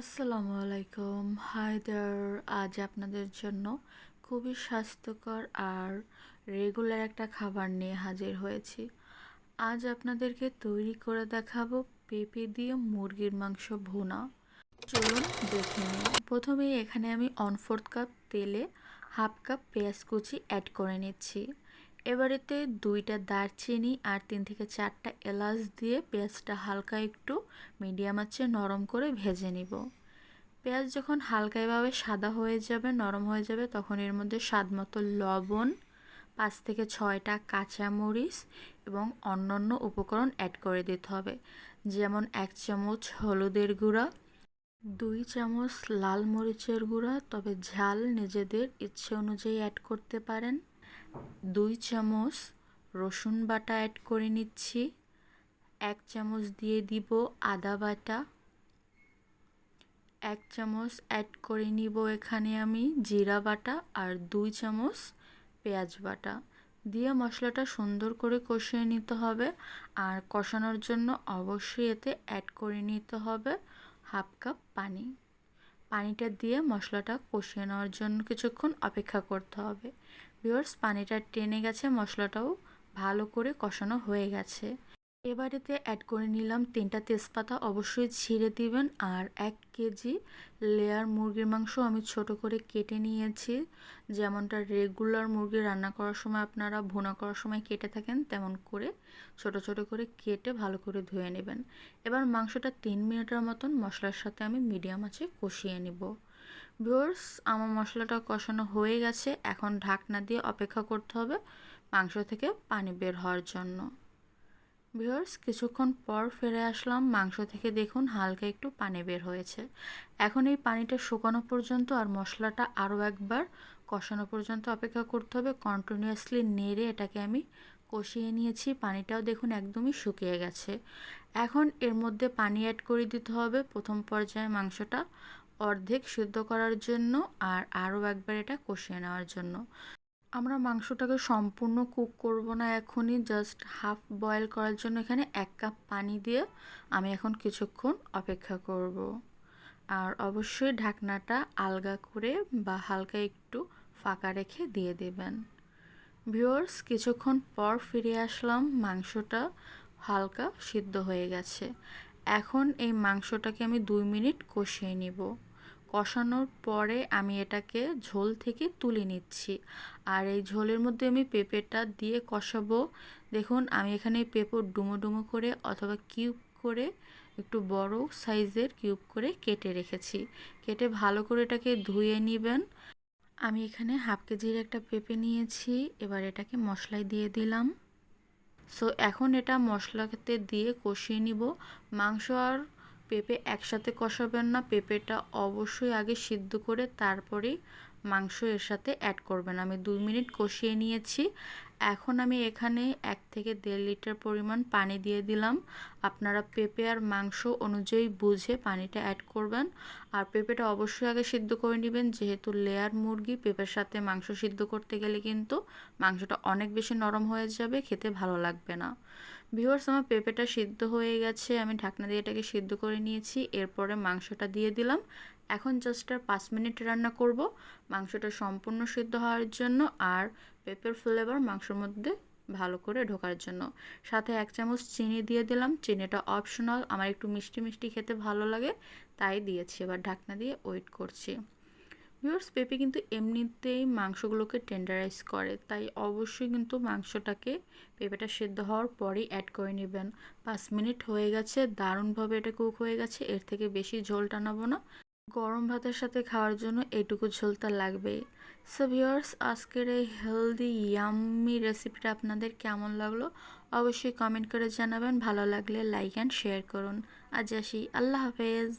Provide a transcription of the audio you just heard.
আসসালামু আলাইকুম। হায়দার, আজ আপনাদের জন্য খুবই স্বাস্থ্যকর আর রেগুলার একটা খাবার নিয়ে হাজির হয়েছি। আজ আপনাদেরকে তৈরি করে দেখাবো পেঁপে দিয়ে মুরগির মাংস ভুনা। চলুন দেখে নিই। প্রথমেই এখানে আমি অন ফোর্থ কাপ তেলে হাফ কাপ পেঁয়াজ কুচি অ্যাড করে নিচ্ছি। এবারেতে দুইটা দারচিনি আর তিন থেকে চারটা এলাচ দিয়ে পেঁয়াজটা হালকা একটু মিডিয়াম আঁচে নরম করে ভেজে নিব। পেঁয়াজ যখন হালকা এভাবে সাদা হয়ে যাবে, নরম হয়ে যাবে, তখন এর মধ্যে স্বাদ মতো লবণ, পাঁচ থেকে ছয়টা কাঁচামরিচ এবং অন্যান্য উপকরণ অ্যাড করে দিতে হবে। যেমন এক চামচ হলুদের গুঁড়া, দুই চামচ লাল মরিচের গুঁড়া, তবে ঝাল নিজেদের ইচ্ছে অনুযায়ী অ্যাড করতে পারেন। দুই চামচ রসুন বাটা অ্যাড করে নিচ্ছি। এক চামচ দিয়ে দিব আদা বাটা। এক চামচ অ্যাড করে নিব এখানে আমি জিরা বাটা আর দুই চামচ পেঁয়াজ বাটা। দিয়ে মশলাটা সুন্দর করে কষিয়ে নিতে হবে। আর কষানোর জন্য অবশ্যই এতে অ্যাড করে নিতে হবে হাফ কাপ পানি। পানিটা দিয়ে মশলাটা কষিয়ে নেওয়ার জন্য কিছুক্ষণ অপেক্ষা করতে হবে। বিয়ার্স পানিটা টেনে গেছে, মশলাটাও ভালো করে কষানো হয়ে গেছে। এবারেতে অ্যাড করে নিলাম তিনটা তেজপাতা। অবশ্যই ছিঁড়ে দিবেন। আর এক কেজি লেয়ার মুরগির মাংস আমি ছোট করে কেটে নিয়েছি। যেমনটা রেগুলার মুরগি রান্না করার সময় আপনারা ভুনা করার সময় কেটে থাকেন, তেমন করে ছোট ছোট করে কেটে ভালো করে ধুয়ে নেবেন। এবার মাংসটা তিন মিনিটের মতন মশলার সাথে আমি মিডিয়াম আছে কষিয়ে নিব। ভিওর্স আমার মশলাটা কষানো হয়ে গেছে। এখন ঢাকনা দিয়ে অপেক্ষা করতে হবে মাংস থেকে পানি বের হওয়ার জন্য। ভিওর্স কিছুক্ষণ পর ফিরে আসলাম। মাংস থেকে দেখুন হালকা একটু পানি বের হয়েছে। এখন এই পানিটা শুকানো পর্যন্ত আর মশলাটা আরও একবার কষানো পর্যন্ত অপেক্ষা করতে হবে। কন্টিনিউয়াসলি নেড়ে এটাকে আমি কষিয়ে নিয়েছি। পানিটাও দেখুন একদমই শুকিয়ে গেছে। এখন এর মধ্যে পানি অ্যাড করে দিতে হবে। প্রথম পর্যায়ে মাংসটা অর্ধেক সিদ্ধ করার জন্য আর আরও একবার এটা কষিয়ে নেওয়ার জন্য। আমরা মাংসটাকে সম্পূর্ণ কুক করব না এখনই জাস্ট হাফ বয়েল করার জন্য এখানে এক কাপ পানি দিয়ে আমি এখন কিছুক্ষণ অপেক্ষা করব। আর অবশ্যই ঢাকনাটা আলগা করে বা হালকা একটু ফাঁকা রেখে দিয়ে দেবেন। ভিওর্স কিছুক্ষণ পর ফিরে আসলাম, মাংসটা হালকা সিদ্ধ হয়ে গেছে। এখন এই মাংসটাকে আমি দুই মিনিট কষিয়ে নিব। কষানোর পরে আমি এটাকে ঝোল থেকে তুলে নিচ্ছি। আর এই ঝোলের মধ্যে আমি পেঁপেটা দিয়ে কষাবো। দেখুন, আমি এখানে পেঁপো ডুমো ডুমো করে অথবা কিউব করে একটু বড় সাইজের কিউব করে কেটে রেখেছি। কেটে ভালো করে এটাকে ধুয়ে নেবেন। আমি এখানে হাফ কেজির একটা পেঁপে নিয়েছি। এবার এটাকে মশলায় দিয়ে দিলাম। সো এখন এটা মশলাতে দিয়ে কষিয়ে নিব। মাংস আর পেঁপে একসাথে কষাবেন না, পেঁপেটা অবশ্যই আগে সিদ্ধ করে তারপরে মাংস এর সাথে অ্যাড করবেন। আমি দুই মিনিট কষিয়ে নিয়েছি। এখন আমি এখানে এক থেকে দেড় লিটার পরিমাণ পানি দিয়ে দিলাম। আপনারা পেঁপে আর মাংস অনুযায়ী বুঝে পানিটা অ্যাড করবেন। আর পেঁপেটা অবশ্যই আগে সিদ্ধ করে নেবেন, যেহেতু লেয়ার মুরগি, পেঁপের সাথে মাংস সিদ্ধ করতে গেলে কিন্তু মাংসটা অনেক বেশি নরম হয়ে যাবে, খেতে ভালো লাগবে না। ভিউয়ার্স আমার পেঁপেটা সিদ্ধ হয়ে গেছে, আমি ঢাকনা দিয়ে এটাকে সিদ্ধ করে নিয়েছি, এরপরে মাংসটা দিয়ে দিলাম। এখন জাস্ট আর পাঁচ মিনিট রান্না করব। মাংসটা সম্পূর্ণ সিদ্ধ হওয়ার জন্য আর পেঁপের ফ্লেভার মাংসের মধ্যে ভালো করে ঢোকার জন্য। সাথে এক চামচ চিনি দিয়ে দিলাম। চিনিটা অপশনাল আমার একটু মিষ্টি মিষ্টি খেতে ভালো লাগে, তাই দিয়েছি। এবার ঢাকনা দিয়ে ওয়েট করছি। ভিউয়ার্স পেঁপে কিন্তু এমনিতেই মাংসগুলোকে টেন্ডারাইজ করে, তাই অবশ্যই কিন্তু মাংসটাকে পেঁপেটা সেদ্ধ হওয়ার পরেই অ্যাড করে নেবেন। পাঁচ মিনিট হয়ে গেছে, দারুণভাবে এটা কুক হয়ে গেছে, এর থেকে বেশি ঝোল টানাবো না। গরম ভাতের সাথে খাওয়ার জন্য এটুকু ঝোলতা লাগবেই। সো ভিওর্স আজকের এই হেলদি ইয়াম্মি রেসিপিটা আপনাদের কেমন লাগল? অবশ্যই কমেন্ট করে জানাবেন। ভালো লাগলে লাইক অ্যান্ড শেয়ার করুন। আজ আসি। আল্লাহ হাফেজ।